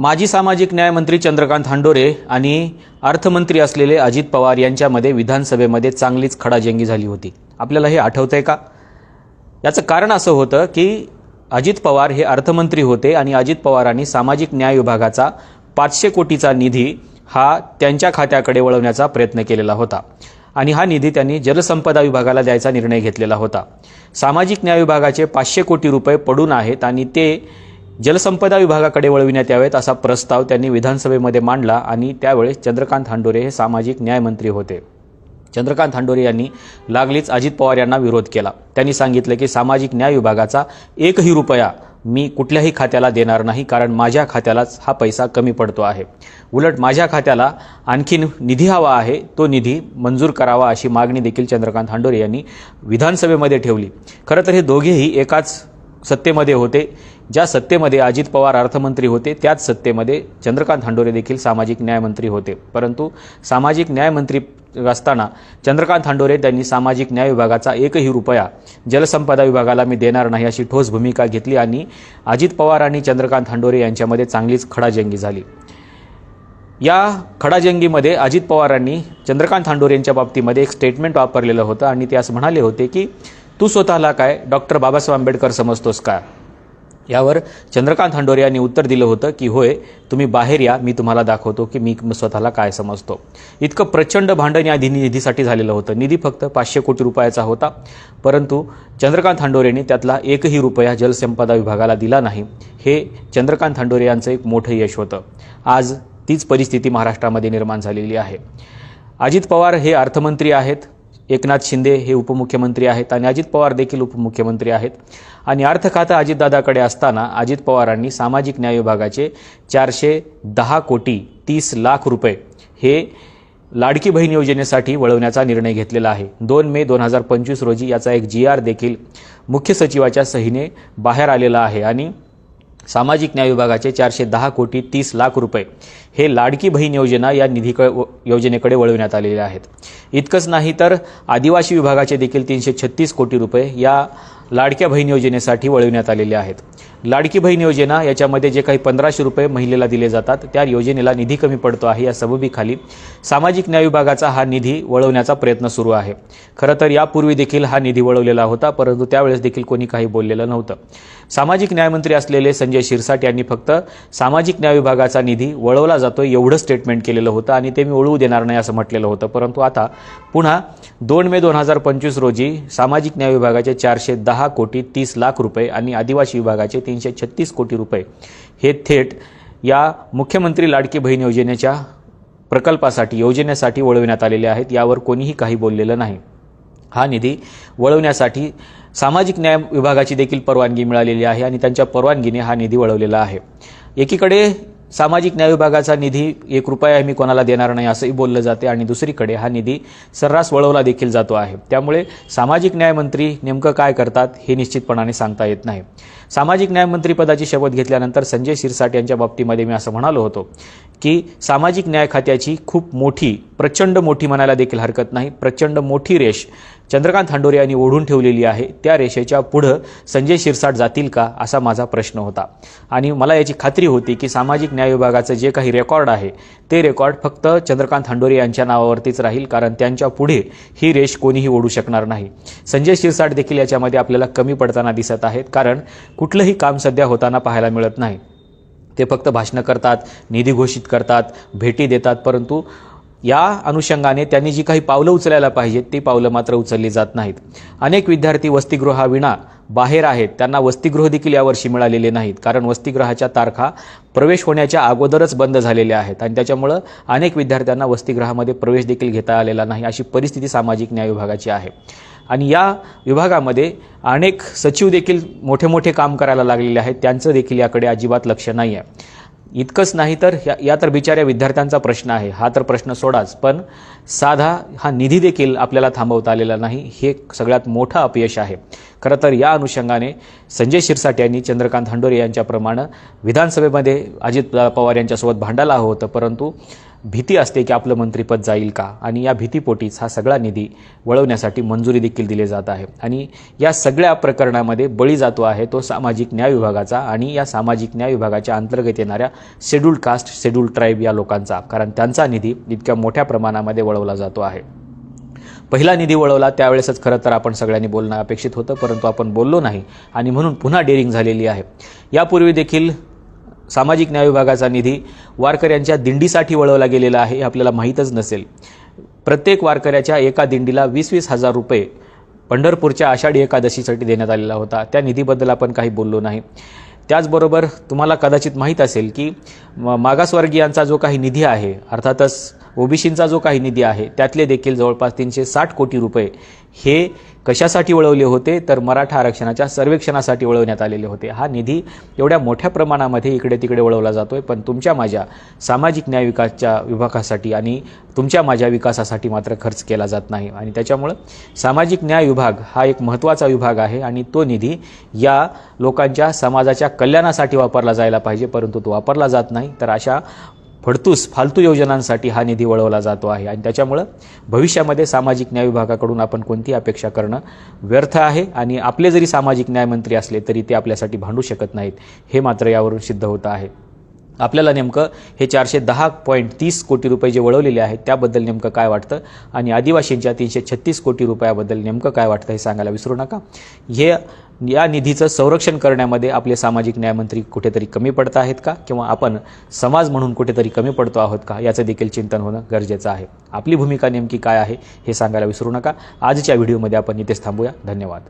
माजी सामाजिक न्याय मंत्री चंद्रकांत हांडोरे आणि अर्थमंत्री असलेले अजित पवार यांच्यामध्ये विधानसभेमध्ये चांगलीच खडाजंगी झाली होती. आपल्याला हे आठवतंय का? याचं कारण असं होतं की अजित पवार हे अर्थमंत्री होते आणि अजित पवारांनी सामाजिक न्याय विभागाचा पाचशे कोटीचा निधी हा त्यांच्या खात्याकडे वळवण्याचा प्रयत्न केलेला होता आणि हा निधी त्यांनी जलसंपदा विभागाला द्यायचा निर्णय घेतलेला होता. सामाजिक न्याय विभागाचे पाचशे कोटी रुपये पडून आहेत आणि ते जलसंपदा विभागाकडे वळविण्यात यावेत असा प्रस्ताव त्यांनी विधानसभेमध्ये मांडला आणि त्यावेळेस चंद्रकांत हांडोरे हे सामाजिक न्यायमंत्री होते. चंद्रकांत हांडोरे यांनी लागलीच अजित पवार यांना विरोध केला. त्यांनी सांगितलं की सामाजिक न्याय विभागाचा एकही रुपया मी कुठल्याही खात्याला देणार नाही कारण माझ्या खात्यालाच हा पैसा कमी पडतो आहे. उलट माझ्या खात्याला आणखीन निधी हवा आहे तो निधी मंजूर करावा अशी मागणी देखील चंद्रकांत हांडोरे यांनी विधानसभेमध्ये ठेवली. खरं तर हे दोघेही एकाच सत्तेमध्ये होते. ज्या सत्तेमध्ये अजित पवार अर्थमंत्री होते त्याच सत्तेमध्ये चंद्रकांत हांडोरे देखील सामाजिक न्यायमंत्री होते. परंतु सामाजिक न्यायमंत्री असताना चंद्रकांत हांडोरे त्यांनी सामाजिक न्याय विभागाचा एकही रुपया जलसंपदा विभागाला मी देणार नाही अशी ठोस भूमिका घेतली आणि अजित पवार आणि चंद्रकांत हांडोरे यांच्यामध्ये चांगलीच खडाजंगी झाली. या खडाजंगीमध्ये अजित पवारांनी चंद्रकांत हांडोरे यांच्या बाबतीमध्ये एक स्टेटमेंट वापरलेलं होतं आणि ते असं म्हणाले होते की तू स्वतःला काय डॉक्टर बाबासाहेब आंबेडकर समजतोस का? यावर चंद्रकांत हंडोरे यांनी उत्तर दिलं होतं की होय तुम्ही बाहेर या मी तुम्हाला दाखवतो की मी स्वतःला काय समजतो. इतकं प्रचंड भांडण या निधीसाठी झालेलं होतं. निधी फक्त पाचशे कोटी रुपयाचा होता. परंतु चंद्रकांत हांडोरेंनी त्यातला एकही रुपया जलसंपदा विभागाला दिला नाही. हे चंद्रकांत हंडोरे यांचं एक मोठं यश होतं. आज तीच परिस्थिती महाराष्ट्रामध्ये निर्माण झालेली आहे. अजित पवार हे अर्थमंत्री आहेत. एकनाथ शिंदे हे उपमुख्यमंत्री आहेत आणि अजित पवार देखील उपमुख्यमंत्री आहेत. आणि अर्थ खातं अजितदादाकडे असताना अजित पवारांनी सामाजिक न्याय विभागाचे चारशे दहा कोटी तीस लाख रुपये हे लाडकी बहीण योजनेसाठी वळवण्याचा निर्णय घेतलेला आहे. दोन मे दोन हजार पंचवीस रोजी याचा एक जी आर देखील मुख्य सचिवाच्या सहीने बाहेर आलेला आहे आणि सामाजिक न्याय विभागाचे चारशे दहा कोटी तीस लाख रुपये हे लाडकी बहीण योजना या निधी योजनेकडे वळविण्यात आलेले आहेत. इतकंच नाही तर आदिवासी विभागाचे देखील तीनशे छत्तीस कोटी रुपये या लाडक्या बहीण योजनेसाठी वळविण्यात आलेले आहेत. लाडकी बहीण योजना याच्यामध्ये जे काही पंधराशे रुपये महिलेला दिले जातात त्या योजनेला निधी कमी पडतो आहे या सबबीखाली सामाजिक न्याय विभागाचा हा निधी वळवण्याचा प्रयत्न सुरू आहे. खरं तर यापूर्वी देखील हा निधी वळवलेला होता परंतु त्यावेळेस देखील कोणी काही बोललेलं नव्हतं. सामाजिक न्यायमंत्री असलेले संजय शिरसाट यांनी फक्त सामाजिक न्याय विभागाचा निधी वळवला जातो एवढं स्टेटमेंट केलेलं होतं आणि ते मी वळवू देणार नाही असं म्हटलेलं होतं. परंतु आता पुन्हा दोन मे दोन हजार पंचवीस रोजी सामाजिक न्याय विभागाचे चारशे दहा कोटी तीस लाख रुपये आणि आदिवासी विभागाचे तीनशे छत्तीस कोटी रुपये. हे थेट या मुख्यमंत्री लाडकी बहीण योजनेच्या प्रकल्पासाठी योजनेसाठी वळविण्यात आलेले आहेत. यावर कोणीही काही बोललेलं नाही. हा निधी वळवण्यासाठी सामाजिक न्याय विभागाची देखील परवानगी मिळालेली आहे आणि त्यांच्या परवानगीने हा निधी वळवलेला आहे. एकीकडे सामाजिक न्याय विभागाचा निधी एक रुपया मी कोणाला देणार नाही असंही बोललं जाते आणि दुसरीकडे हा निधी सर्रास वळवला देखील जातो आहे. त्यामुळे सामाजिक न्यायमंत्री नेमकं काय करतात हे निश्चितपणाने सांगता येत नाही. सामाजिक न्यायमंत्री पदाची शपथ घेतल्यानंतर संजय शिरसाट यांच्या बाबतीमध्ये मी असं म्हणालो होतो की सामाजिक न्याय खात्याची खूप मोठी प्रचंड मोठी म्हणायला देखील हरकत नाही. प्रचंड मोठी रेष चंद्रकांत हांडोरे यांनी ओढून ठेवलेली आहे. त्या रेषेच्या पुढं संजय शिरसाट जातील का असा माझा प्रश्न होता. आणि मला याची खात्री होती की सामाजिक न्याय विभागाचं जे काही रेकॉर्ड आहे ते रेकॉर्ड फक्त चंद्रकांत हांडोरे यांच्या नावावरतीच राहील कारण त्यांच्या पुढे ही रेष कोणीही ओढू शकणार नाही. संजय शिरसाट देखील याच्यामध्ये आपल्याला कमी पडताना दिसत आहेत कारण कुठलंही काम सध्या होताना पाहायला मिळत नाही. ते फक्त भाषणं करतात निधी घोषित करतात भेटी देतात परंतु या अनुषंगाने त्यांनी जी काही पावलं उचलायला पाहिजेत ती पावलं मात्र उचलली जात नाहीत. अनेक विद्यार्थी वसतिगृहाविना बाहेर आहेत त्यांना वसतिगृह देखील यावर्षी मिळालेले नाहीत कारण वसतिगृहाच्या तारखा प्रवेश होण्याच्या अगोदरच बंद झालेल्या आहेत आणि त्याच्यामुळं अनेक विद्यार्थ्यांना वसतिगृहामध्ये प्रवेश देखील घेता आलेला नाही अशी परिस्थिती सामाजिक न्याय विभागाची आहे. आणि या विभागामध्ये अनेक सचिव देखील मोठे मोठे काम करायला लागलेले आहेत. त्यांचं देखील याकडे अजिबात लक्ष नाही आहे इतकंच नाही तर या या तर बिचाऱ्या विद्यार्थ्यांचा प्रश्न आहे. हा तर प्रश्न सोडाच पण साधा हा निधी देखील आपल्याला थांबवता आलेला नाही. हे सगळ्यात मोठं अपयश आहे. खरं तर या अनुषंगाने संजय शिरसाट यांनी चंद्रकांत हंडोरे यांच्याप्रमाणे विधानसभेमध्ये अजित पवार यांच्यासोबत भांडायला हवं होतं परंतु भीती असते की आपलं मंत्रिपद जाईल का? आणि या भीतीपोटीच हा सगळा निधी वळवण्यासाठी मंजुरी देखील दिली जात आहे. आणि या सगळ्या प्रकरणामध्ये बळी जातो आहे तो सामाजिक न्याय विभागाचा आणि या सामाजिक न्याय विभागाच्या अंतर्गत येणाऱ्या शेड्यूल्ड कास्ट शेड्यूल्ड ट्राईब या लोकांचा कारण त्यांचा निधी इतक्या मोठ्या प्रमाणामध्ये वळवला जातो आहे. पहिला निधी वळवला त्यावेळेसच खरं तर आपण सगळ्यांनी बोलणं अपेक्षित होतं परंतु आपण बोललो नाही. आणि म्हणून पुन्हा डेरिंग झालेली आहे. यापूर्वी देखील सामाजिक न्याय विभागाचा निधी वारकऱ्यांच्या दिंडीसाठी वळवला गेलेला आहे हे आपल्याला माहीतच नसेल. प्रत्येक वारकऱ्याच्या एका दिंडीला वीस वीस हजार रुपये पंढरपूरच्या आषाढी एकादशीसाठी देण्यात आलेला होता. त्या निधीबद्दल आपण काही बोललो नाही. त्याचबरोबर तुम्हाला कदाचित माहीत असेल की म- मागासवर्गीयांचा जो काही निधी आहे अर्थातच ओबीसींचा जो काही निधी आहे त्यातले देखील जवळपास तीनशे साठ कोटी रुपये हे कशासाठी वळवले होते तर मराठा आरक्षणाच्या सर्वेक्षणासाठी वळवण्यात आलेले होते. हा निधी एवढ्या मोठ्या प्रमाणामध्ये इकडे तिकडे वळवला जातो आहे पण तुमच्या माझ्या सामाजिक न्याय विकासच्या विभागासाठी आणि तुमच्या माझ्या विकासासाठी मात्र खर्च केला जात नाही. आणि त्याच्यामुळं सामाजिक न्याय विभाग हा एक महत्त्वाचा विभाग आहे आणि तो निधी या लोकांच्या समाजाच्या कल्याणासाठी वापरला जायला पाहिजे परंतु तो वापरला जात नाही. तर अशा फडतूस फालतू योजनांसाठी हा निधी वळवला जातो आहे. आणि त्याच्यामुळं भविष्यामध्ये सामाजिक न्याय विभागाकडून आपण कोणती अपेक्षा करणं व्यर्थ आहे. आणि आपले जरी सामाजिक न्यायमंत्री असले तरी ते आपल्यासाठी भांडू शकत नाहीत. हे मात्र यावरून सिद्ध होतं आहे. आपल्याला नेमकं हे चारशे दहा पॉईंट तीस कोटी रुपये जे वळवलेले आहेत त्याबद्दल नेमकं काय वाटतं? आणि आदिवासींच्या तीनशे छत्तीस कोटी रुपयाबद्दल नेमकं काय वाटतं हे सांगायला विसरू नका. हे या निधीचं संरक्षण करण्यामध्ये आपले सामाजिक न्यायमंत्री कुठेतरी कमी पडत आहेत का? किंवा आपण समाज म्हणून कुठेतरी कमी पडतो आहोत का? याचं देखील चिंतन होणं गरजेचं आहे. आपली भूमिका नेमकी काय आहे हे सांगायला विसरू नका. आजच्या व्हिडिओमध्ये आपण इथेच थांबूया. धन्यवाद.